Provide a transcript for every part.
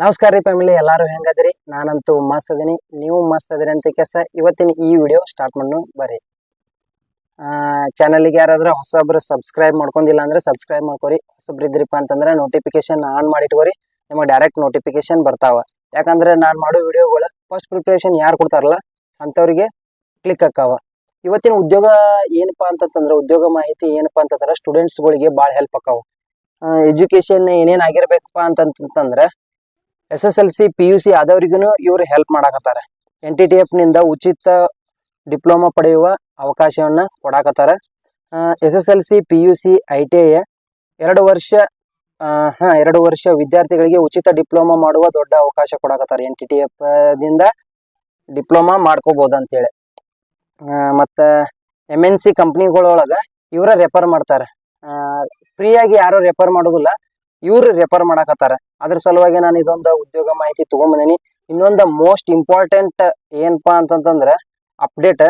ನಮಸ್ಕಾರ ರೀ ಫ್ಯಾಮಿಲಿ ಎಲ್ಲಾರು ಹೆಂಗದ್ರಿ? ನಾನಂತೂ ಮಸ್ತ್ ಅದೀನಿ ನೀವು ಮಸ್ತ್ ಅದಿರಿ ಅಂತ ಕೆಸ ಇವತ್ತಿನ ಈ ವಿಡಿಯೋ ಸ್ಟಾರ್ಟ್ ಮಾಡೋಣ ಬರ್ರಿ. ಚಾನಲ್ಗೆ ಯಾರಾದ್ರೂ ಹೊಸೊಬ್ರು ಸಬ್ಸ್ಕ್ರೈಬ್ ಮಾಡ್ಕೊಂಡಿಲ್ಲ ಅಂದ್ರೆ ಸಬ್ಸ್ಕ್ರೈಬ್ ಮಾಡ್ಕೊರಿ. ಹೊಸಬ್ರು ಇದ್ರಿಪ್ಪ ಅಂತಂದ್ರೆ ನೋಟಿಫಿಕೇಶನ್ ಆನ್ ಮಾಡಿ ಇಟ್ಕೋರಿ ನಿಮಗೆ ಡೈರೆಕ್ಟ್ ನೋಟಿಫಿಕೇಶನ್ ಬರ್ತಾವ. ಯಾಕಂದ್ರೆ ನಾನು ಮಾಡೋ ವಿಡಿಯೋಗಳು ಫಸ್ಟ್ ಪ್ರಿಪ್ರೇಷನ್ ಯಾರು ಕೊಡ್ತಾರಲ್ಲ, ಅಂಥವ್ರಿಗೆ ಕ್ಲಿಕ್ ಆಕ್ಕಾವ ಇವತ್ತಿನ ಉದ್ಯೋಗ ಏನಪ್ಪಾ ಅಂತಂದ್ರೆ ಉದ್ಯೋಗ ಮಾಹಿತಿ ಏನಪ್ಪಾ ಅಂತಂದ್ರೆ ಸ್ಟೂಡೆಂಟ್ಸ್ಗಳಿಗೆ ಭಾಳ ಹೆಲ್ಪ್ ಆಕಾವ ಎಜುಕೇಶನ್ ಏನೇನ್ ಆಗಿರ್ಬೇಕಪ್ಪ ಅಂತಂತಂದ್ರೆ S S L C, P U C ಆದವರಿಗೂ ಇವರು ಹೆಲ್ಪ್ ಮಾಡಾಕತ್ತಾರ. ಎನ್ ಟಿ ಟಿ ಎಫ್ನಿಂದ ಉಚಿತ ಡಿಪ್ಲೊಮಾ ಪಡೆಯುವ ಅವಕಾಶವನ್ನು ಕೊಡಾಕತ್ತಾರ. S S L C, P U C, I T I ಎರಡು ವರ್ಷ ಹಾಂ, ಎರಡು ವರ್ಷ ವಿದ್ಯಾರ್ಥಿಗಳಿಗೆ ಉಚಿತ ಡಿಪ್ಲೊಮಾ ಮಾಡುವ ದೊಡ್ಡ ಅವಕಾಶ ಕೊಡಾಕತ್ತಾರ ಎನ್ ಟಿ ಟಿ ಎಫ್ ದಿಂದ ಡಿಪ್ಲೊಮಾ ಮಾಡ್ಕೋಬೋದು ಅಂತೇಳಿ ಮತ್ತು ಮತ್ತ ಎಂ ಎನ್ ಸಿ ಕಂಪ್ನಿಗಳೊಳಗೆ ಇವರ ರೆಫರ್ ಮಾಡ್ತಾರೆ. ಫ್ರೀಯಾಗಿ ಯಾರು ರೆಫರ್ ಮಾಡೋದಿಲ್ಲ. ಇವ್ರು ರೆಫರ್ ಮಾಡಾಕತ್ತಾರ. ಅದ್ರ ಸಲುವಾಗಿ ನಾನು ಇದೊಂದು ಉದ್ಯೋಗ ಮಾಹಿತಿ ತಗೊಂಬಂದಿನಿ. ಇನ್ನೊಂದು ಮೋಸ್ಟ್ ಇಂಪಾರ್ಟೆಂಟ್ ಏನಪ್ಪಾ ಅಂತಂದ್ರೆ ಅಪ್ಡೇಟ್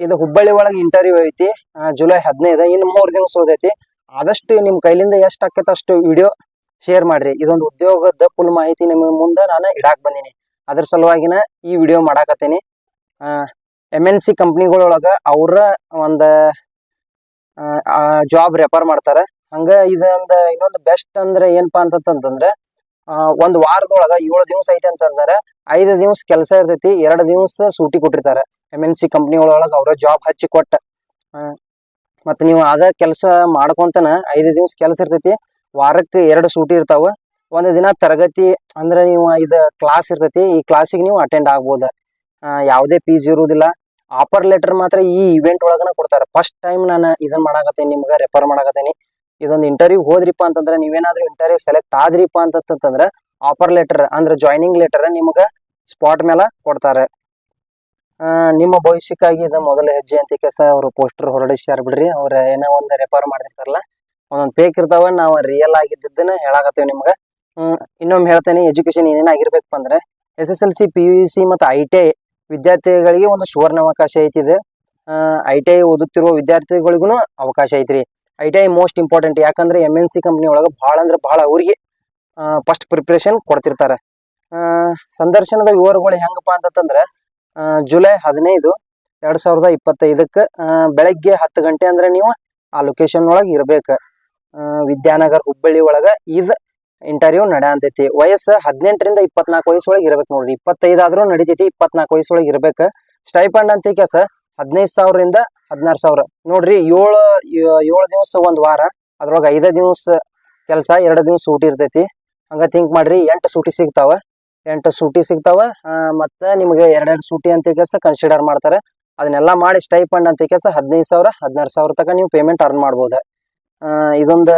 ಇದು ಹುಬ್ಬಳ್ಳಿ ಒಳಗೆ ಇಂಟರ್ವ್ಯೂ ಐತಿ ಜುಲೈ ಹದಿನೈದು ಇನ್ನು ಮೂರ್ ದಿವಸ ಹೋದೈತಿ ಆದಷ್ಟು ನಿಮ್ ಕೈಲಿಂದ ಎಷ್ಟ್ ಆಕೈತೆ ಅಷ್ಟು ವಿಡಿಯೋ ಶೇರ್ ಮಾಡ್ರಿ. ಇದೊಂದು ಉದ್ಯೋಗದ ಫುಲ್ ಮಾಹಿತಿ ನಿಮ್ಮ ಮುಂದೆ ನಾನು ಇಡಾಕ್ ಬಂದೀನಿ. ಅದ್ರ ಸಲುವಾಗಿನ ಈ ವಿಡಿಯೋ ಮಾಡಾಕತ್ತೀನಿ. ಎಂ ಎನ್ ಸಿ ಕಂಪ್ನಿಗಳೊಳಗ ಅವ್ರ ಒಂದು ಜಾಬ್ ರೆಫರ್ ಮಾಡ್ತಾರ. ಹಂಗ ಇದೊಂದ ಇನ್ನೊಂದು ಬೆಸ್ಟ್ ಅಂದ್ರೆ ಏನಪ್ಪಾ ಅಂತಂತಂದ್ರೆ ಆ, ಒಂದ್ ವಾರದೊಳಗ ಏಳು ದಿವಸ ಐತಿ ಅಂತಂದ್ರೆ ಐದು ದಿವಸ ಕೆಲಸ ಇರ್ತೈತಿ ಎರಡು ದಿವಸ ಸೂಟಿ ಕೊಟ್ಟಿರ್ತಾರೆ. ಎಂ ಎನ್ ಸಿ ಕಂಪ್ನಿ ಒಳಗ ಅವ್ರ ಜಾಬ್ ಹಚ್ಚಿ ಕೊಟ್ಟ. ಮತ್ತ ನೀವು ಅದ ಕೆಲಸ ಮಾಡ್ಕೊಂತನ ಐದು ದಿವಸ ಕೆಲಸ ಇರ್ತೈತಿ ವಾರಕ್ಕೆ ಎರಡು ಸೂಟಿ ಇರ್ತಾವ. ಒಂದು ದಿನ ತರಗತಿ ಅಂದ್ರೆ ನೀವು ಇದ ಕ್ಲಾಸ್ ಇರ್ತೈತಿ ಈ ಕ್ಲಾಸಿಗೆ ನೀವು ಅಟೆಂಡ್ ಆಗ್ಬೋದ. ಯಾವುದೇ ಫೀಸ್ ಇರುವುದಿಲ್ಲ ಆಫರ್ ಲೆಟರ್ ಮಾತ್ರ ಈ ಇವೆಂಟ್ ಒಳಗನ ಕೊಡ್ತಾರೆ. ಫಸ್ಟ್ ಟೈಮ್ ನಾನು ಇದನ್ನ ಮಾಡಾಕತ್ತೀನಿ ನಿಮ್ಗೆ ರೆಫರ್ ಮಾಡಾಕತ್ತೀನಿ. ಇದೊಂದು ಇಂಟರ್ವ್ಯೂ ಹೋದ್ರಿಪ್ಪ ಅಂತಂದ್ರೆ ನೀವೇನಾದ್ರೂ ಇಂಟರ್ವ್ಯೂ ಸೆಲೆಕ್ಟ್ ಆದ್ರಿಪ್ಪ ಅಂತಂತಂದ್ರೆ ಆಫರ್ ಲೆಟರ್ ಅಂದ್ರೆ ಜಾಯ್ನಿಂಗ್ ಲೆಟರ್ ನಿಮಗೆ ಸ್ಪಾಟ್ ಮೇಲೆ ಕೊಡ್ತಾರೆ. ನಿಮ್ಮ ಭವಿಷ್ಯಕ್ಕಾಗಿ ಇದು ಮೊದಲ ಹೆಜ್ಜೆ ಅಂತ ಕೆಲಸ ಅವರು ಪೋಸ್ಟರ್ ಹೊರಡಿಸ್ಯಾರ ಬಿಡ್ರಿ. ಅವ್ರ ಏನೋ ಒಂದು ರೆಫರ್ ಮಾಡಿರ್ತಾರಲ್ಲ ಒಂದೊಂದು ಪೇಕ್ ಇರ್ತಾವ, ನಾವು ರಿಯಲ್ ಆಗಿದ್ದನ್ನ ಹೇಳಾಕತ್ತೇವೆ ನಿಮ್ಗೆ. ಇನ್ನೊಮ್ಮೆ ಹೇಳ್ತೇನೆ ಎಜುಕೇಶನ್ ಏನೇನ್ ಆಗಿರ್ಬೇಕಪ್ಪ ಅಂದ್ರೆ S S L C P U C ಮತ್ತು ಐ ಟಿ ಐ ವಿದ್ಯಾರ್ಥಿಗಳಿಗೆ ಒಂದು ಸುವರ್ಣ ಅವಕಾಶ ಐತಿದೆ ಐ ಟಿ ಐ ಓದುತ್ತಿರುವ ವಿದ್ಯಾರ್ಥಿಗಳಿಗೂ ಅವಕಾಶ ಐತ್ರಿ. I T I most important ಯಾಕಂದ್ರೆ ಎಂ ಎನ್ ಸಿ ಕಂಪ್ನಿ ಒಳಗೆ ಭಾಳ ಅಂದ್ರೆ ಭಾಳ ಅವ್ರಿಗೆ ಫಸ್ಟ್ ಪ್ರಿಪ್ರೇಷನ್ ಕೊಡ್ತಿರ್ತಾರೆ. ಸಂದರ್ಶನದ ವಿವರಗಳು ಹೆಂಗಪ್ಪ ಅಂತಂದ್ರೆ ಜುಲೈ ಹದಿನೈದು ಎರಡ್ ಸಾವಿರದ ಇಪ್ಪತ್ತೈದಕ್ಕೆ ಬೆಳಗ್ಗೆ ಹತ್ತು ಗಂಟೆ ಅಂದ್ರೆ ನೀವು ಆ ಲೊಕೇಶನ್ ಒಳಗೆ ಇರಬೇಕು. ವಿದ್ಯಾನಗರ್ ಹುಬ್ಬಳ್ಳಿ ಒಳಗ ಇದ್ ಇಂಟರ್ವ್ಯೂ ನಡೆಯಂತೈತಿ. ವಯಸ್ಸು ಹದಿನೆಂಟರಿಂದ ಇಪ್ಪತ್ನಾಲ್ಕು ವಯಸ್ಸೊಳಗೆ ಇರ್ಬೇಕು ನೋಡ್ರಿ. ಇಪ್ಪತ್ತೈದು ಆದ್ರೂ ನಡಿತೈತಿ, ಇಪ್ಪತ್ನಾಲ್ಕು ವಯಸ್ಸೊಳಗೆ ಇರ್ಬೇಕು. ಸ್ಟೈಪಂಡ್ ಅಂತ ಕೆಲಸ ಹದಿನೈದು ಸಾವಿರದಿಂದ ಹದಿನಾರು ಸಾವಿರ. ನೋಡ್ರಿ, ಏಳು ಏಳು ದಿವಸ ಒಂದ್ ವಾರ, ಅದ್ರೊಳಗೆ ಐದ ದಿವಸ ಕೆಲಸ, ಎರಡು ದಿವಸ ಸೂಟಿ ಇರ್ತೈತಿ. ಹಂಗ ಥಿಂಕ್ ಮಾಡ್ರಿ, ಎಂಟು ಸೂಟಿ ಸಿಗ್ತಾವ. ಎಂಟು ಸೂಟಿ ಸಿಗ್ತಾವ ಮತ್ತ ನಿಮಗೆ ಎರಡೆರಡು ಸೂಟಿ ಅಂತ ಕೆಲಸ ಕನ್ಸಿಡರ್ ಮಾಡ್ತಾರೆ. ಅದನ್ನೆಲ್ಲ ಮಾಡಿ ಸ್ಟೈಪಂಡ್ ಅಂತ ಕೆಲಸ ಹದಿನೈದು ಸಾವಿರ, ಹದಿನಾರು ಸಾವಿರ ತನಕ ನೀವು ಪೇಮೆಂಟ್ ಅರ್ನ್ ಮಾಡ್ಬೋದು. ಇದೊಂದು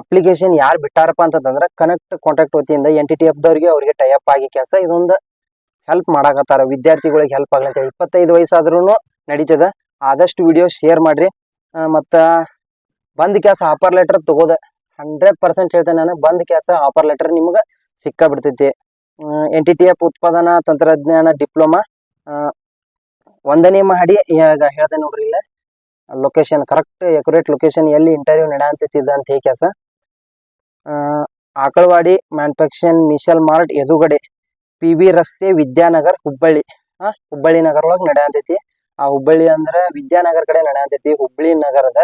ಅಪ್ಲಿಕೇಶನ್ ಯಾರು ಬಿಟ್ಟಾರಪ್ಪ ಅಂತಂದ್ರೆ ಕನೆಕ್ಟ್ ಕಾಂಟ್ಯಾಕ್ಟ್ ವತಿಯಿಂದ ಎನ್ ಟಿ ಟಿ ಎಫ್ ದವ್ರಿಗೆ ಅವ್ರಿಗೆ ಟೈಅಪ್ ಆಗಿ ಕೆಲಸ ಇದೊಂದು ಹೆಲ್ಪ್ ಮಾಡಾಕತ್ತಾರ. ವಿದ್ಯಾರ್ಥಿಗಳಿಗೆ ಹೆಲ್ಪ್ ಆಗ್ಲಂತ ಇಪ್ಪತ್ತೈದು ವಯಸ್ಸಾದ್ರೂ ನಡೀತದ. ಆದಷ್ಟು ವಿಡಿಯೋ ಶೇರ್ ಮಾಡ್ರಿ. ಮತ್ತ ಬಂದ್ ಕ್ಯಾಸ್ ಆಫರ್ ಲೆಟರ್ ತಗೋದ. ಹಂಡ್ರೆಡ್ ಪರ್ಸೆಂಟ್ ಹೇಳ್ತೇನೆ ನಾನು, ಬಂದ್ ಕ್ಯಾಸ ಆಫರ್ ಲೆಟರ್ ನಿಮ್ಗೆ ಸಿಕ್ಕ ಬಿಡ್ತೈತಿ ಎನ್ ಟಿ ಟಿ ಎಫ್ ಉತ್ಪಾದನಾ ತಂತ್ರಜ್ಞಾನ ಡಿಪ್ಲೊಮಾ ಒಂದನೇ ಮಹಡಿ, ಈಗ ಹೇಳ್ದೆ ನೋಡ್ರಿ ಇಲ್ಲ. ಲೊಕೇಶನ್ ಕರೆಕ್ಟ್ ಎಕ್ಯುರೇಟ್ ಲೊಕೇಶನ್ ಎಲ್ಲಿ ಇಂಟರ್ವ್ಯೂ ನಡೆಯಂತಿದ್ದ ಅಂತ ಹೇಳಿ ಕೆಲಸ. ಆಕಳವಾಡಿ ಮ್ಯಾನುಫ್ಯಾಕ್ಚರಿಂಗ್ ಮಿಶಲ್ ಮಾರ್ಟ್ ಎದುಗಡೆ ಪಿ ರಸ್ತೆ, ವಿದ್ಯಾನಗರ್, ಹುಬ್ಬಳ್ಳಿ. ಹಾ ಹುಬ್ಬಳ್ಳಿ ನಗರ ಒಳಗೆ ನಡೆಯಂತೈತಿ ಆ ಹುಬ್ಬಳ್ಳಿ ಅಂದ್ರ ವಿದ್ಯಾನಗರ ಕಡೆ ನಡೆಯಂತೈತಿ. ಹುಬ್ಬಳ್ಳಿ ನಗರದ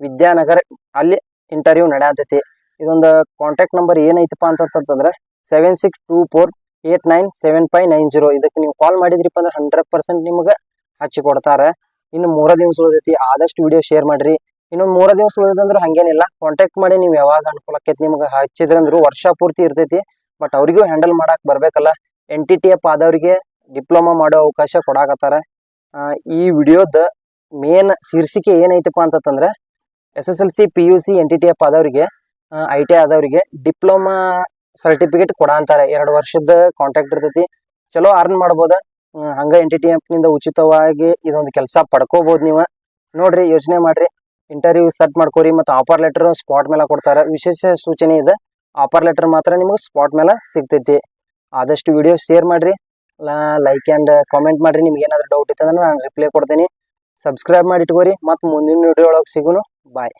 ವಿದ್ಯಾನಗರ ಅಲ್ಲಿ ಇಂಟರ್ವ್ಯೂ ನಡೆಯಂತೈತಿ. ಇದೊಂದು ಕಾಂಟ್ಯಾಕ್ಟ್ ನಂಬರ್ ಏನೈತಪ್ಪ ಅಂತಂತಂದ್ರೆ seven six two four eight nine seven five nine zero ಇದಕ್ಕೆ ನೀವು ಕಾಲ್ ಮಾಡಿದ್ರಿಪ್ಪ ಅಂದ್ರೆ ಹಂಡ್ರೆಡ್ ಪರ್ಸೆಂಟ್ ನಿಮಗೆ ಹಚ್ಚಿ ಕೊಡ್ತಾರೆ. ಇನ್ನು ಮೂರ ದಿವಸ ಉಳಿದೈತಿ ಆದಷ್ಟು ವಿಡಿಯೋ ಶೇರ್ ಮಾಡ್ರಿ. ಇನ್ನೊಂದು ಮೂರ ದಿವಸ ಉಳಿದಂದ್ರೆ ಹಂಗೇನಿಲ್ಲ. ಕಾಂಟ್ಯಾಕ್ಟ್ ಮಾಡಿ ನೀವು ಯಾವಾಗ ಅನುಕೂಲ ಆಕೈತಿ ನಿಮ್ಗೆ ಹಚ್ಚಿದ್ರಂದ್ರು ವರ್ಷ ಪೂರ್ತಿ ಇರ್ತೈತಿ. ಬಟ್ ಅವರಿಗೂ ಹ್ಯಾಂಡಲ್ ಮಾಡಕ್ ಬರ್ಬೇಕಲ್ಲ. ಎನ್ ಟಿ ಟಿ ಎಫ್ ಆದವ್ರಿಗೆ ಡಿಪ್ಲೊಮಾ ಮಾಡೋ ಅವಕಾಶ ಕೊಡಾಕತ್ತಾರ. ಈ ವಿಡಿಯೋದ ಮೇನ್ ಶೀರ್ಷಿಕೆ ಏನೈತಪ್ಪ ಅಂತಂದ್ರೆ S S L C P U C N T T F ಆದವರಿಗೆ I T ಆದವರಿಗೆ ಡಿಪ್ಲೊಮಾ ಸರ್ಟಿಫಿಕೇಟ್ ಕೊಡ ಅಂತಾರೆ. ಎರಡು ವರ್ಷದ ಕಾಂಟ್ಯಾಕ್ಟ್ ಇರ್ತೈತಿ. ಚಲೋ ಅರ್ನ್ ಮಾಡ್ಬೋದ. ಹಂಗ ಎನ್ ಟಿ ಟಿ ಎಫ್ನಿಂದ ಉಚಿತವಾಗಿ ಇದೊಂದು ಕೆಲಸ ಪಡ್ಕೋಬಹುದು ನೀವು. ನೋಡ್ರಿ, ಯೋಚನೆ ಮಾಡ್ರಿ. ಇಂಟರ್ವ್ಯೂ ಸೆಟ್ ಮಾಡ್ಕೋರಿ ಮತ್ತು ಆಫರ್ ಲೆಟರ್ ಸ್ಪಾಟ್ ಮೇಲೆ ಕೊಡ್ತಾರೆ. ವಿಶೇಷ ಸೂಚನೆ ಇದೆ. ಆಫರ್ ಲೆಟರ್ ಮಾತ್ರ ನಿಮಗೆ ಸ್ಪಾಟ್ ಮೇಲೆ ಸಿಗ್ತೈತಿ. ಆದಷ್ಟು ವಿಡಿಯೋ ಶೇರ್ ಮಾಡ್ರಿ. ಲೈಕ್ ಆ್ಯಂಡ್ ಕಾಮೆಂಟ್ ಮಾಡ್ರಿ. ನಿಮ್ಗೆ ಏನಾದರೂ ಡೌಟ್ ಇತ್ತಂದ್ರೆ ನಾನು ರಿಪ್ಲೈ ಕೊಡ್ತೀನಿ. ಸಬ್ಸ್ಕ್ರೈಬ್ ಮಾಡಿ ಇಟ್ಕೋರಿ. ಮತ್ತು ಮುಂದಿನ ವಿಡಿಯೋ ಒಳಗೆ ಸಿಗುನು. ಬಾಯ್